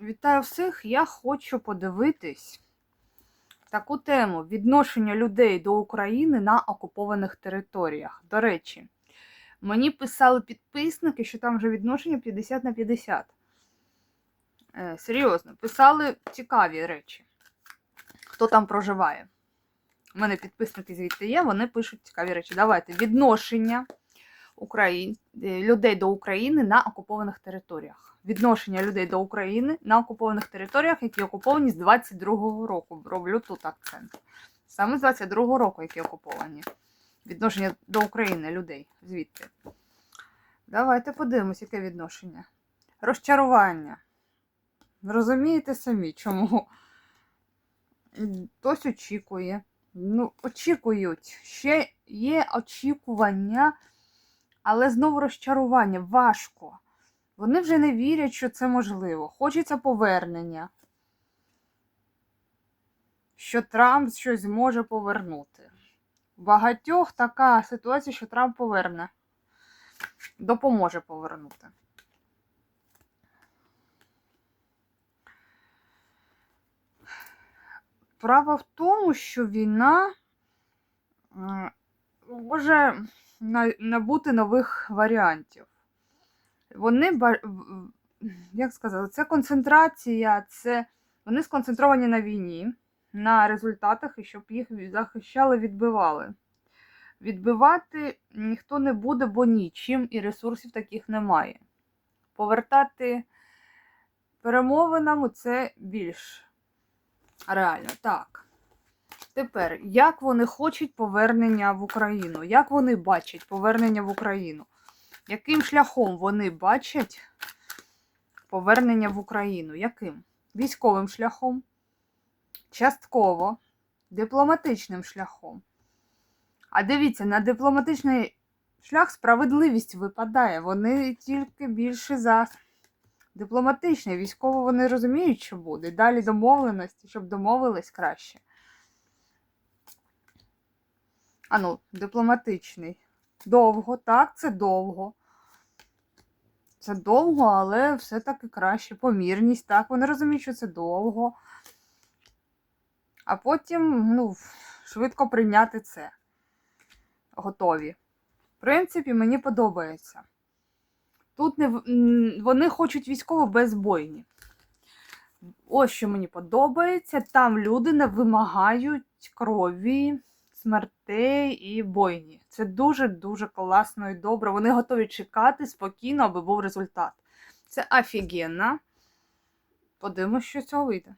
Вітаю всіх! Я хочу подивитись таку тему відношення людей до України на окупованих територіях. До речі, мені писали підписники, що там вже відношення 50 на 50. Е, серйозно, писали цікаві речі. Хто там проживає? У мене підписники звідти є, вони пишуть цікаві речі. Давайте відношення Україн... е, людей до України на окупованих територіях. Відношення людей до України на окупованих територіях, які окуповані з 22-го року. Роблю тут акцент. Саме з 22-го року, які окуповані. Відношення до України людей звідти. Давайте подивимось, яке відношення. Розчарування. Розумієте самі, чому? Хтось очікує. Ну, очікують. Ще є очікування, але знову розчарування. Важко. Вони вже не вірять, що це можливо. Хочеться повернення. Що Трамп щось зможе повернути. Багатьох така ситуація, що Трамп поверне. Допоможе повернути. Право в тому, що війна може набути нових варіантів. Вони як сказати, це концентрація, це вони сконцентровані на війні, на результатах, і щоб їх захищали, відбивали. Відбивати ніхто не буде, бо нічим і ресурсів таких немає. Повертати перемовинам це більш реально. Так. Тепер, як вони хочуть повернення в Україну? Як вони бачать повернення в Україну? Яким шляхом вони бачать повернення в Україну? Яким? Військовим шляхом, частково, дипломатичним шляхом. А дивіться, на дипломатичний шлях справедливість випадає. Вони тільки більше за дипломатичний. Військово вони розуміють, що буде. Далі домовленості, щоб домовились краще. А ну, дипломатичний. Довго, так, це довго. Це довго, але все-таки краще. Помірність, так, вони розуміють, що це довго. А потім, ну, швидко прийняти це. Готові. В принципі, мені подобається. Тут не, вони хочуть військово безбойні. Ось що мені подобається. Там люди не вимагають крові, смертей і бойні. Це дуже-дуже класно і добре. Вони готові чекати спокійно, аби був результат. Це офігенно. Подивимось, що з цього вийде.